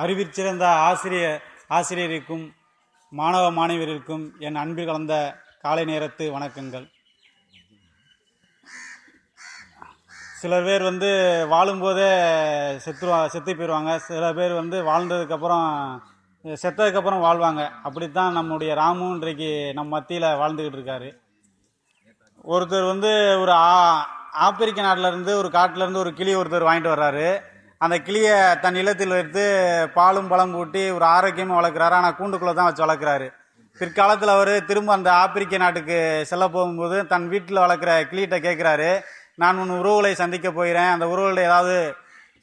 அறிவிற்சிறந்த ஆசிரியர் ஆசிரியருக்கும் மாணவ மாணவியருக்கும் என் அன்பில் கலந்த காலை நேரத்து வணக்கங்கள். சில பேர் வந்து வாழும்போதே செத்துருவா செத்து போயிடுவாங்க சில பேர் வந்து வாழ்ந்ததுக்கப்புறம் செத்ததுக்கப்புறம் வாழ்வாங்க. அப்படித்தான் நம்முடைய ராமு இன்றைக்கு நம்ம மத்தியில் வாழ்ந்துக்கிட்டு இருக்காரு. ஒருத்தர் வந்து ஒரு ஆப்பிரிக்க நாட்டிலேருந்து ஒரு காட்டிலேருந்து ஒரு கிளி ஒருத்தர் வாங்கிட்டு வர்றாரு. அந்த கிளியை தன் இல்லத்தில் வைத்து பாலும் பழம் கூட்டி ஒரு ஆரோக்கியமாக வளர்க்குறாரு. ஆனால் கூண்டுக்குள்ளே தான் வச்சு வளர்க்குறாரு. பிற்காலத்தில் அவர் திரும்ப அந்த ஆப்பிரிக்க நாட்டுக்கு செல்ல போகும்போது தன் வீட்டில் வளர்க்குற கிளிகிட்ட கேட்குறாரு நான் உன் உறவுகளை சந்திக்க போகிறேன். அந்த உறவுகளை ஏதாவது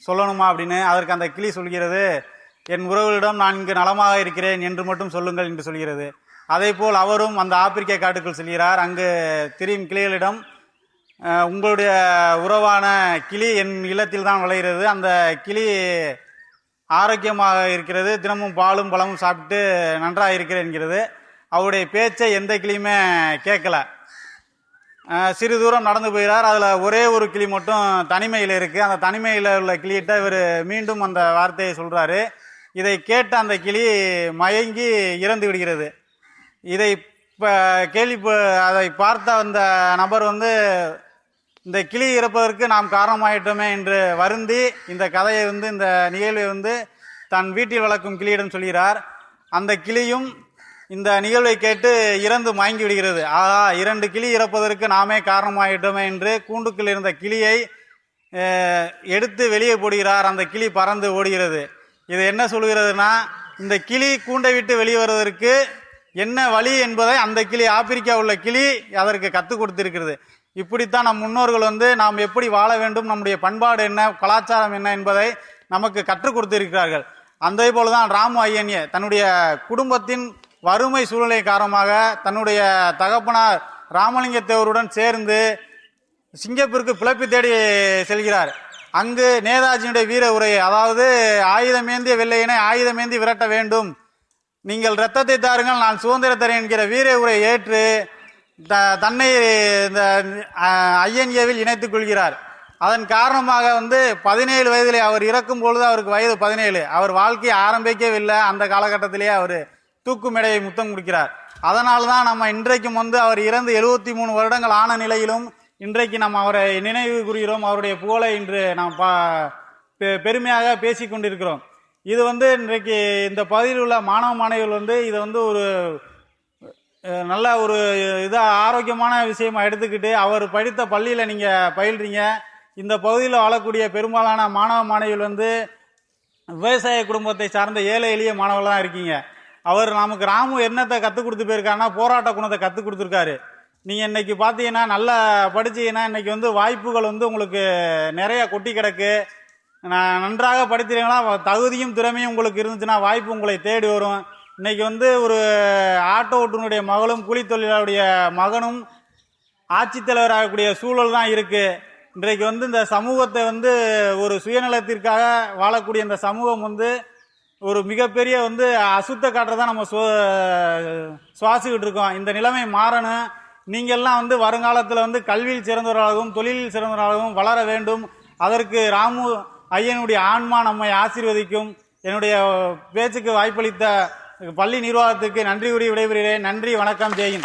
சொல்லணுமா? அப்படின்னு. அதற்கு அந்த கிளி சொல்கிறது என் உறவுகளிடம் நான் இங்கு நலமாக இருக்கிறேன் என்று மட்டும் சொல்லுங்கள் என்று சொல்கிறது. அதே போல் அவரும் அந்த ஆப்பிரிக்க காட்டுக்குள் செல்கிறார். அங்கு திரியும் கிளிகளிடம் உங்களுடைய உறவான கிளி என் இல்லத்தில் தான் விளைகிறது அந்த கிளி ஆரோக்கியமாக இருக்கிறது. தினமும் பாலும் பழமும் சாப்பிட்டு நன்றாக இருக்கிறேன் என்கிறது. அவருடைய பேச்சை எந்த கிளியுமே கேட்கல. சிறு தூரம் நடந்து போயிறார் அதில் ஒரே ஒரு கிளி மட்டும் தனிமையில் இருக்குது அந்த தனிமையில் உள்ள கிளியிட்ட இவர் மீண்டும் அந்த வார்த்தையை சொல்கிறாரு இதை கேட்ட அந்த கிளி மயங்கி இறந்து விடுகிறது. இதை இப்போ கேள்வி அதை பார்த்த அந்த நபர் வந்து இந்த கிளி இறப்பதற்கு நாம் காரணமாயிட்டோமே என்று வருந்தி இந்த கதையை வந்து இந்த நிகழ்வை வந்து தன் வீட்டில் வளர்க்கும் கிளியிடம் சொல்கிறார். அந்த கிளியும் இந்த நிகழ்வை கேட்டு இறந்து மயங்கி விடுகிறது. ஆஹா இரண்டு கிளி இறப்பதற்கு நாமே காரணமாயிட்டோமே என்று கூண்டுக்குள் இருந்த கிளியை எடுத்து வெளியே போடுகிறார். அந்த கிளி பறந்து ஓடுகிறது. இது என்ன சொல்கிறதுனா இந்த கிளி கூண்டை விட்டு வெளியே வருவதற்கு என்ன வழி என்பதை அந்த கிளி ஆப்பிரிக்கா உள்ள கிளி அதற்கு கற்றுக் கொடுத்திருக்கிறது. இப்படித்தான் நம் முன்னோர்கள் வந்து நாம் எப்படி வாழ வேண்டும் நம்முடைய பண்பாடு என்ன கலாச்சாரம் என்ன என்பதை நமக்கு கற்றுக் கொடுத்திருக்கிறார்கள். அந்த போலதான் ராமு ஐயன்ய தன்னுடைய குடும்பத்தின் வறுமை சூழ்நிலை காரணமாக தன்னுடைய தகப்பனார் ராமலிங்க தேவருடன் சேர்ந்து சிங்கப்பூருக்கு பிழைப்பு தேடி செல்கிறார். அங்கு நேதாஜியினுடைய வீர உரை அதாவது ஆயுதமேந்திய வெள்ளையினை ஆயுதமேந்தி விரட்ட வேண்டும் நீங்கள் இரத்தத்தை தாருங்கள் நான் சுதந்திர தரேன் என்கிற வீர உரை ஏற்று த தன்னை இந்த ஐஎன்ஏவில் இணைத்துக் கொள்கிறார். அதன் காரணமாக வந்து பதினேழு வயதிலே அவர் இறக்கும் பொழுது அவருக்கு வயது பதினேழு. அவர் வாழ்க்கையை ஆரம்பிக்கவில்லை. அந்த காலகட்டத்திலேயே அவர் தூக்கு மேடையை முத்தம் கொடுக்கிறார். அதனால தான் நம்ம இன்றைக்கும் வந்து அவர் இறந்து எழுபத்தி மூணு வருடங்கள் ஆன நிலையிலும் இன்றைக்கு நம்ம அவரை நினைவு கூறுகிறோம். அவருடைய புகழை இன்று நாம் பா பெ- பெருமையாக பேசி கொண்டிருக்கிறோம். இது வந்து இன்றைக்கு இந்த பகுதியில் உள்ள மாணவ மாணவிகள் வந்து இதை வந்து ஒரு நல்ல ஒரு இதாக ஆரோக்கியமான விஷயமா எடுத்துக்கிட்டு அவர் படித்த பள்ளியில் நீங்கள் பயில்றீங்க. இந்த பகுதியில் வாழக்கூடிய பெரும்பாலான மாணவ மாணவிகள் வந்து விவசாய குடும்பத்தை சார்ந்த ஏழை எளிய மாணவர்களாக இருக்கீங்க. அவர் நமக்கு ராமு என்னத்தை கற்றுக் கொடுத்து போயிருக்காருன்னா போராட்ட குணத்தை கற்றுக் கொடுத்துருக்காரு. நீங்கள் இன்னைக்கு பார்த்தீங்கன்னா நல்லா படிச்சீங்கன்னா இன்றைக்கி வந்து வாய்ப்புகள் வந்து உங்களுக்கு நிறைய கொட்டி கிடக்கு. நான் நன்றாக படித்தீங்கன்னா தகுதியும் திறமையும் உங்களுக்கு இருந்துச்சுன்னா வாய்ப்பு உங்களை தேடி வரும். இன்றைக்கி வந்து ஒரு ஆட்டோ ஓட்டுநருடைய மகளும் கூலி தொழிலாளருடைய மகனும் ஆட்சித்தலைவராகக்கூடிய சூழல் தான் இருக்குது இன்றைக்கு வந்து இந்த சமூகத்தை வந்து ஒரு சுயநலத்திற்காக வாழக்கூடிய இந்த சமூகம் வந்து ஒரு மிகப்பெரிய வந்து அசுத்த காற்றை தான் நம்ம சுவ சுவாசிக்கிட்டு இருக்கோம். இந்த நிலைமை மாறணும். நீங்கள்லாம் வந்து வருங்காலத்தில் வந்து கல்வியில் சிறந்தவர்களாகவும் தொழிலில் சிறந்தவர்களாகவும் வளர வேண்டும். அதற்கு ராமு ஐயனுடைய ஆன்மா நம்மை ஆசீர்வதிக்கும். என்னுடைய பேச்சுக்கு வாய்ப்பளித்த பள்ளி நிர்வாகத்துக்கு நன்றி கூறி விடைபெறுகிறேன். நன்றி வணக்கம் ஜெயின்